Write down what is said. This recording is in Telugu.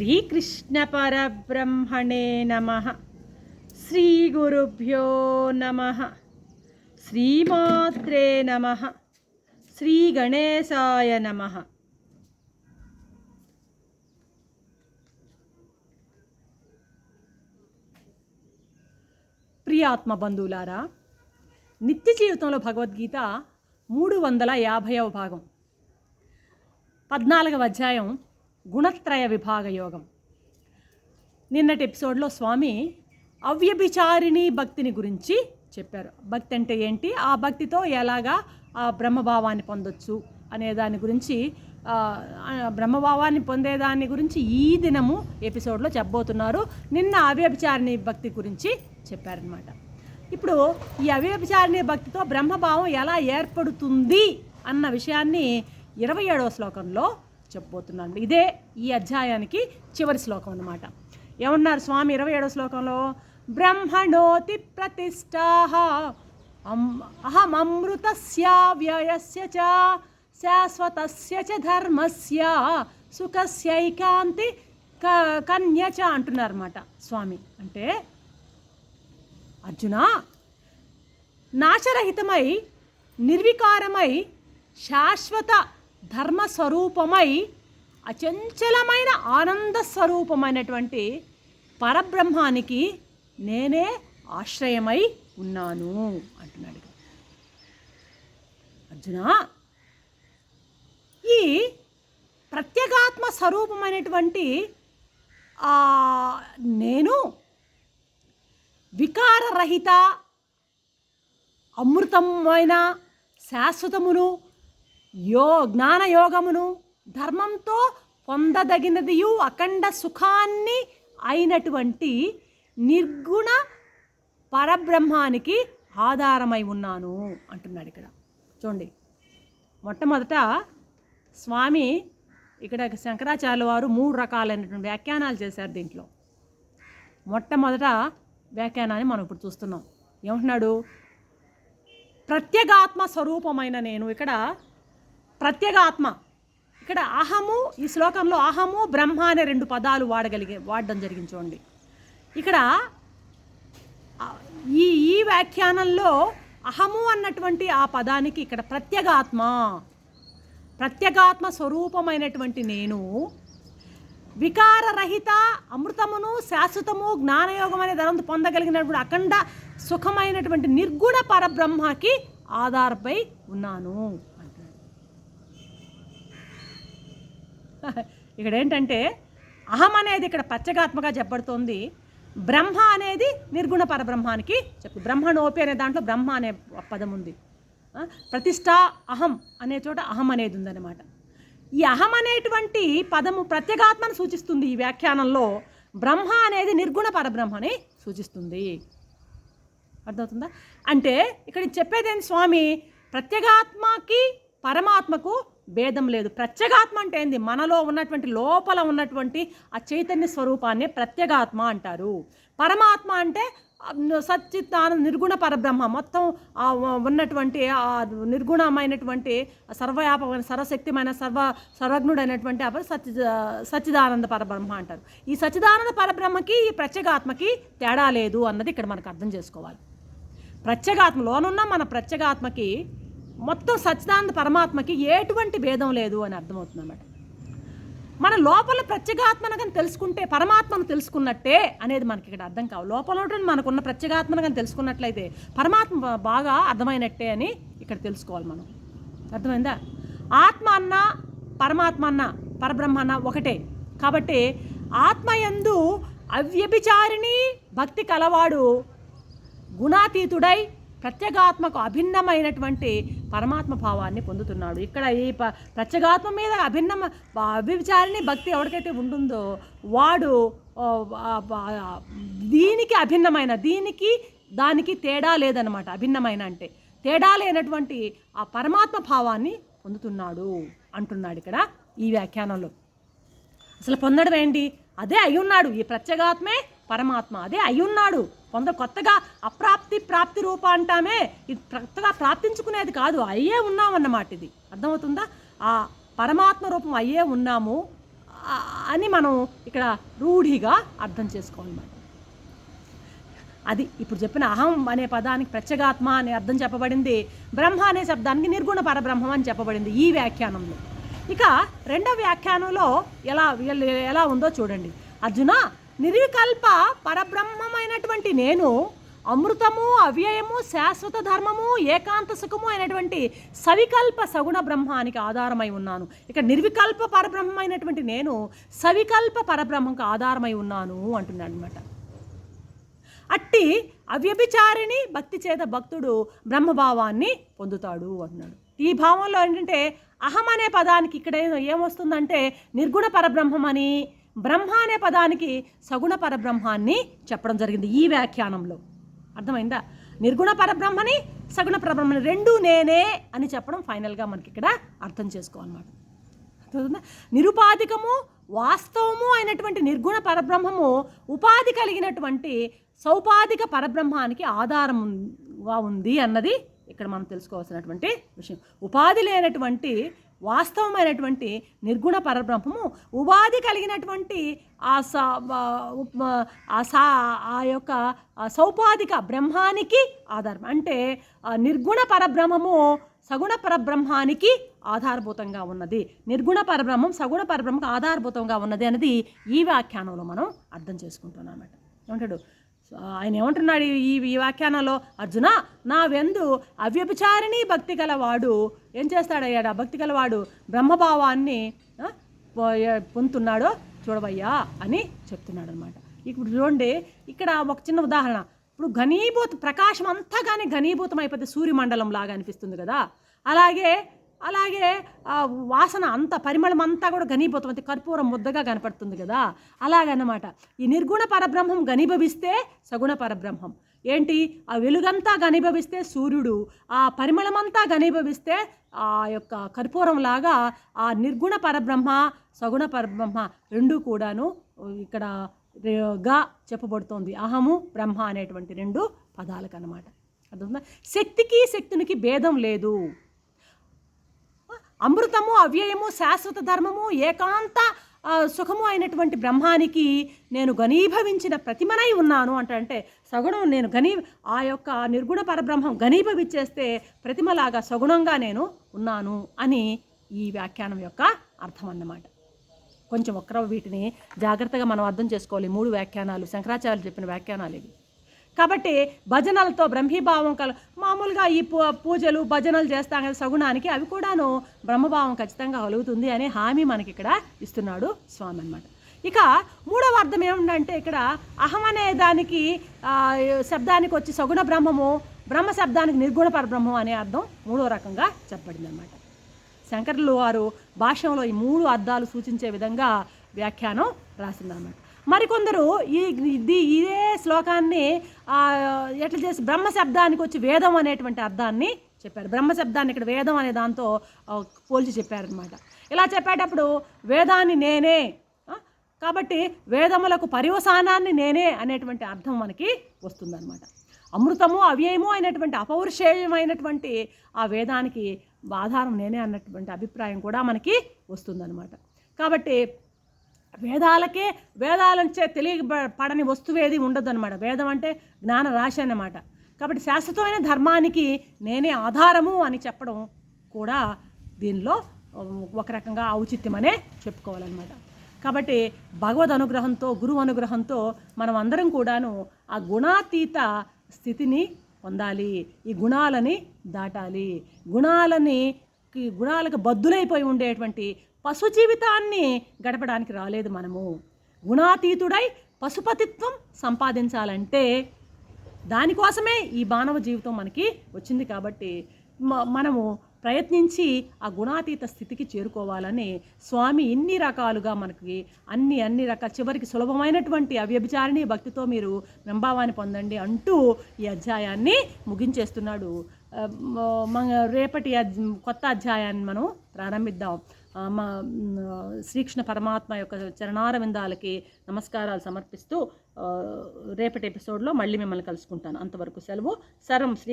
శ్రీకృష్ణపరబ్రహ్మణే నమ. శ్రీగురుభ్యో నమ. శ్రీమాత్రే నమ. శ్రీగణేశాయ నమ. ప్రియాత్మ బంధువులారా నిత్య జీవితంలో భగవద్గీత మూడు వందల యాభైవ భాగం. పద్నాలుగవ అధ్యాయం గుణత్రయ విభాగ యోగం. నిన్నటి ఎపిసోడ్లో స్వామి అవ్యభిచారిణి భక్తిని గురించి చెప్పారు. భక్తి అంటే ఏంటి? ఆ భక్తితో ఎలాగా ఆ బ్రహ్మభావాన్ని పొందొచ్చు అనే దాని గురించి బ్రహ్మభావాన్ని పొందేదాని గురించి ఈ దినము ఎపిసోడ్లో చెప్పబోతున్నారు. నిన్న అవ్యభిచారిణి భక్తి గురించి చెప్పారనమాట ఇప్పుడు ఈ అవ్యభిచారిణి భక్తితో బ్రహ్మభావం ఎలా ఏర్పడుతుంది అన్న విషయాన్ని ఇరవై ఏడవ శ్లోకంలో చెప్పబోతున్నాను. ఇదే ఈ అధ్యాయానికి చివరి శ్లోకం అన్నమాట. ఏమన్నారు స్వామి? ఇరవై ఏడో శ్లోకంలో బ్రహ్మణోతి ప్రతిష్టాహ అమ్- అహమమృతస్య వ్యయస్య చ శాశ్వతస్య చ ధర్మస్య సుఖస్యైకాంతి క కన్య చ అంటున్నారన్నమాట స్వామి. అంటే అర్జున నాశరహితమై నిర్వికారమై శాశ్వత ధర్మస్వరూపమై అచంచలమైన ఆనంద స్వరూపమైనటువంటి పరబ్రహ్మానికి నేనే ఆశ్రయమై ఉన్నాను అంటున్నాడు. అర్జున ఈ ప్రత్యేగాత్మ స్వరూపమైనటువంటి నేను వికారరహిత అమృతమైన శాశ్వతమును యో జ్ఞానయోగమును ధర్మంతో పొందదగినదియు అఖండ సుఖాన్ని అయినటువంటి నిర్గుణ పరబ్రహ్మానికి ఆధారమై ఉన్నాను అంటున్నాడు ఇక్కడ. చూడండి మొట్టమొదట స్వామి ఇక్కడ శంకరాచార్య వారు మూడు రకాలైనటువంటి వ్యాఖ్యానాలు చేశారు దీంట్లో. మొట్టమొదట వ్యాఖ్యానాన్ని మనం ఇప్పుడు చూస్తున్నాం. ఏమంటున్నాడు? ప్రత్యేగాత్మ స్వరూపమైన నేను ఇక్కడ ప్రత్యేగాత్మ ఇక్కడ అహము ఈ శ్లోకంలో అహము బ్రహ్మ అనే రెండు పదాలు వాడగలిగే వాడడం జరిగింది చూడండి. ఇక్కడ ఈ ఈ వ్యాఖ్యానంలో అహము అన్నటువంటి ఆ పదానికి ఇక్కడ ప్రత్యేగాత్మ ప్రత్యేగాత్మ స్వరూపమైనటువంటి నేను. వికారరహిత అమృతమును శాశ్వతము జ్ఞానయోగం అనే ధనంతో పొందగలిగినటువంటి అఖండ సుఖమైనటువంటి నిర్గుణ పరబ్రహ్మకి ఆధారపై ఉన్నాను అంటున్నాడు ఇక్కడ ఏంటంటే అహం అనేది ఇక్కడ పచ్చగాత్మగా చెప్పబడుతోంది. బ్రహ్మ అనేది నిర్గుణ పరబ్రహ్మానికి చెప్పు. బ్రహ్మణోపి అనే దాంట్లో బ్రహ్మ అనే పదం ఉంది. ప్రతిష్ట అహం అనే చోట అహం అనేది ఉందన్నమాట. ఈ అహం అనేటువంటి పదము ప్రత్యేగాత్మను సూచిస్తుంది ఈ వ్యాఖ్యానంలో. బ్రహ్మ అనేది నిర్గుణ పరబ్రహ్మని సూచిస్తుంది. అర్థమవుతుందా? అంటే ఇక్కడ చెప్పేది స్వామి? ప్రత్యేగాత్మకి పరమాత్మకు భేదం లేదు. ప్రత్యేగాత్మ అంటే ఏంది? మనలో ఉన్నటువంటి లోపల ఉన్నటువంటి ఆ చైతన్య స్వరూపాన్ని ప్రత్యేగాత్మ అంటారు. పరమాత్మ అంటే ఆ, సచ్చిత్తాన నిర్గుణ పరబ్రహ్మ. మొత్తం ఆ ఉన్నటువంటి ఆ నిర్గుణమైనటువంటి సర్వయాపమైన సర్వశక్తిమైన సర్వ సర్వజ్ఞుడైనటువంటి అప్పుడు సచి సచ్చిదానంద పరబ్రహ్మ అంటారు. ఈ సచ్చిదానంద పరబ్రహ్మకి ఈ ప్రత్యేగాత్మకి తేడా లేదు అన్నది ఇక్కడ మనకు అర్థం చేసుకోవాలి. ప్రత్యేగాత్మ లోనున్న మన ప్రత్యేగాత్మకి మొత్తం సచ్చిదానంద పరమాత్మకి ఎటువంటి భేదం లేదు అని అర్థమవుతుంది అన్నమాట. మన లోపల ప్రత్యేగాత్మను కానీ తెలుసుకుంటే పరమాత్మను తెలుసుకున్నట్టే అనేది మనకి ఇక్కడ అర్థం కావు. లోపల మనకున్న ప్రత్యేగాత్మను కానీ తెలుసుకున్నట్లయితే పరమాత్మ బాగా అర్థమైనట్టే అని ఇక్కడ తెలుసుకోవాలి మనం. అర్థమైందా? ఆత్మ అన్న పరమాత్మ అన్న పరబ్రహ్మ అన్న ఒకటే. కాబట్టి ఆత్మయందు అవ్యభిచారిణి భక్తి కలవాడు గుణాతీతుడై ప్రత్యేగాత్మకు అభిన్నమైనటువంటి పరమాత్మ భావాన్ని పొందుతున్నాడు. ఇక్కడ ఈ ప ప్రత్యేగాత్మ మీద అభిన్న అభివిచారిని భక్తి ఎవరికైతే ఉంటుందో వాడు దీనికి అభిన్నమైన దీనికి దానికి తేడా లేదనమాట అభిన్నమైన అంటే తేడా లేనటువంటి ఆ పరమాత్మ భావాన్ని పొందుతున్నాడు అంటున్నాడు ఇక్కడ ఈ వ్యాఖ్యానంలో. అసలు పొందడం ఏంటి? అదే ఉన్నాడు ఈ ప్రత్యేగాత్మే పరమాత్మ. అదే అయ్యున్నాడు. కొందరు కొత్తగా అప్రాప్తి ప్రాప్తి రూప అంటామే. ఇది కొత్తగా ప్రాప్తించుకునేది కాదు. అయ్యే ఉన్నామన్నమాట ఇది. అర్థమవుతుందా? ఆ పరమాత్మ రూపం అయ్యే ఉన్నాము అని మనం ఇక్కడ రూఢిగా అర్థం చేసుకోవాలన్నమాట అది ఇప్పుడు చెప్పిన అహం అనే పదానికి ప్రత్యేగాత్మ అనే అర్థం చెప్పబడింది. బ్రహ్మ అనే శబ్దానికి నిర్గుణ పరబ్రహ్మం అని చెప్పబడింది ఈ వ్యాఖ్యానంలో. ఇక రెండవ వ్యాఖ్యానంలో ఎలా ఎలా ఉందో చూడండి. అర్జున నిర్వికల్ప పరబ్రహ్మమైనటువంటి నేను అమృతము అవ్యయము శాశ్వత ధర్మము ఏకాంత సుఖము అయినటువంటి సవికల్ప సగుణ బ్రహ్మానికి ఆధారమై ఉన్నాను. ఇక నిర్వికల్ప పరబ్రహ్మమైనటువంటి నేను సవికల్ప పరబ్రహ్మకు ఆధారమై ఉన్నాను అంటున్నాడు అనమాట అట్టి అవ్యభిచారిణి భక్తి చేత భక్తుడు బ్రహ్మభావాన్ని పొందుతాడు అంటున్నాడు. ఈ భావంలో ఏంటంటే అహం అనే పదానికి ఇక్కడ ఏమొస్తుందంటే నిర్గుణ పరబ్రహ్మం అని బ్రహ్మ అనే పదానికి సగుణ పరబ్రహ్మాన్ని చెప్పడం జరిగింది ఈ వ్యాఖ్యానంలో. అర్థమైందా? నిర్గుణ పరబ్రహ్మని సగుణ పరబ్రహ్మని రెండు నేనే అని చెప్పడం ఫైనల్గా మనకి ఇక్కడ అర్థం చేసుకోవాలన్నమాట. అర్థమవుతుందా? నిరుపాధికము వాస్తవము అయినటువంటి నిర్గుణ పరబ్రహ్మము ఉపాధి కలిగినటువంటి సౌపాధిక పరబ్రహ్మానికి ఆధారంగా ఉంది అన్నది ఇక్కడ మనం తెలుసుకోవాల్సినటువంటి విషయం. ఉపాధి లేనటువంటి వాస్తవమైనటువంటి నిర్గుణ పరబ్రహ్మము ఉపాధి కలిగినటువంటి ఆ స ఆ- సా ఆ యొక్క సౌపాధిక బ్రహ్మానికి ఆధారం. అంటే నిర్గుణ పరబ్రహ్మము సగుణ పరబ్రహ్మానికి ఆధారభూతంగా ఉన్నది. నిర్గుణ పరబ్రహ్మం సగుణ పరబ్రహ్మకు ఆధారభూతంగా ఉన్నది అనేది ఈ వ్యాఖ్యానంలో మనం అర్థం చేసుకుంటున్నాం అన్నమాట. ఏమంటాడు? ఆయన ఏమంటున్నాడు ఈ ఈ వ్యాఖ్యానంలో అర్జున నా వెందు అవ్యభిచారిణి భక్తి గలవాడు. ఏం చేస్తాడయ్యాడు ఆ భక్తి గలవాడు? బ్రహ్మభావాన్ని పొందుతున్నాడో చూడవయ్యా అని చెప్తున్నాడు అనమాట ఇప్పుడు చూడండి ఇక్కడ ఒక చిన్న ఉదాహరణ. ఇప్పుడు ఘనీభూత ప్రకాశం అంతా కానీ ఘనీభూతం అయిపోతే సూర్యమండలం లాగా అనిపిస్తుంది కదా. అలాగే అలాగే వాసన అంత పరిమళం అంతా కూడా ఘనీభూతం. కర్పూరం ముద్దగా కనపడుతుంది కదా? అలాగన్నమాట. ఈ నిర్గుణ పరబ్రహ్మం ఘనీభవిస్తే సగుణ పరబ్రహ్మం. ఏంటి? ఆ వెలుగంతా ఘనీభవిస్తే సూర్యుడు ఆ పరిమళమంతా ఘనీభవిస్తే ఆ యొక్క కర్పూరం లాగా ఆ నిర్గుణ పరబ్రహ్మ సగుణ పరబ్రహ్మ రెండూ కూడాను ఇక్కడ గా చెప్పబడుతోంది. అహము బ్రహ్మ అనేటువంటి రెండు పదాలకు అనమాట అర్థమవుతుందా? శక్తికి శక్తునికి భేదం లేదు. అమృతము అవ్యయము శాశ్వత ధర్మము ఏకాంత సుఖము అయినటువంటి బ్రహ్మానికి నేను ఘనీభవించిన ప్రతిమనై ఉన్నాను అంటే. సగుణం నేను ఘనీ ఆ యొక్క నిర్గుణ పరబ్రహ్మం ఘనీభవించేస్తే ప్రతిమలాగా సగుణంగా నేను ఉన్నాను అని ఈ వ్యాఖ్యానం యొక్క అర్థం అన్నమాట కొంచెం ఒక్కరవ వీటిని జాగ్రత్తగా మనం అర్థం చేసుకోవాలి. మూడు వ్యాఖ్యానాలు శంకరాచార్యులు చెప్పిన వ్యాఖ్యానాలు ఇవి. కాబట్టి భజనలతో బ్రహ్మీభావం కల మామూలుగా ఈ పూ పూజలు భజనలు చేస్తాం కదా సగుణానికి అవి కూడాను బ్రహ్మభావం ఖచ్చితంగా కలుగుతుంది అనే హామీ మనకి ఇక్కడ ఇస్తున్నాడు స్వామి అన్నమాట ఇక మూడవ అర్థం ఏమిటంటే ఇక్కడ అహం అనే దానికి శబ్దానికి వచ్చి సగుణ బ్రహ్మము బ్రహ్మ శబ్దానికి నిర్గుణ పరబ్రహ్మం అనే అర్థం మూడో రకంగా చెప్పబడింది అనమాట శంకరులు వారు భాషలో ఈ మూడు అర్థాలు సూచించే విధంగా వ్యాఖ్యానం రాసిందన్నమాట. మరికొందరు ఈ ఇదే శ్లోకాన్ని ఎట్లా చేసి బ్రహ్మ శబ్దానికి వచ్చి వేదం అనేటువంటి అర్థాన్ని చెప్పారు. బ్రహ్మ శబ్దాన్ని ఇక్కడ వేదం అనే దాంతో పోల్చి చెప్పారనమాట ఇలా చెప్పేటప్పుడు వేదాన్ని నేనే కాబట్టి వేదములకు పర్యవసానాన్ని నేనే అనేటువంటి అర్థం మనకి వస్తుందన్నమాట. అమృతము అవ్యయము అయినటువంటి అపౌరుషేయమైనటువంటి ఆ వేదానికి ఆధారం నేనే అన్నటువంటి అభిప్రాయం కూడా మనకి వస్తుందన్నమాట. కాబట్టి వేదాలకే వేదాలంచే తెలియపడని వస్తువేది ఉండదన్నమాట. వేదం అంటే జ్ఞాన రాశి అన్నమాట. కాబట్టి శాశ్వతమైన ధర్మానికి నేనే ఆధారము అని చెప్పడం కూడా దీనిలో ఒక రకంగా ఔచిత్యమనే చెప్పుకోవాలన్నమాట. కాబట్టి భగవద్ అనుగ్రహంతో గురువు అనుగ్రహంతో మనం అందరం కూడాను ఆ గుణాతీత స్థితిని పొందాలి. ఈ గుణాలని దాటాలి. గుణాలని గుణాలకు బద్దులైపోయి ఉండేటువంటి పశు జీవితాన్ని గడపడానికి రాలేదు మనము. గుణాతీతుడై పశుపతిత్వం సంపాదించాలంటే దానికోసమే ఈ మానవ జీవితం మనకి వచ్చింది కాబట్టి మనము ప్రయత్నించి ఆ గుణాతీత స్థితికి చేరుకోవాలని స్వామి ఇన్ని రకాలుగా మనకి అన్ని అన్ని రకాల చివరికి సులభమైనటువంటి అవ్యభిచారిణి భక్తితో మీరు బ్రహ్మభావాన్ని పొందండి అంటూ ఈ అధ్యాయాన్ని ముగించేస్తున్నాడు. రేపటి కొత్త అధ్యాయాన్ని మనం ప్రారంభిద్దాం. మా శ్రీకృష్ణ పరమాత్మ యొక్క చరణారవిందాలకి నమస్కారాలు సమర్పిస్తూ రేపటి ఎపిసోడ్లో మళ్ళీ మిమ్మల్ని కలుసుకుంటాను. అంతవరకు సెలవు. సర్వం శ్రీ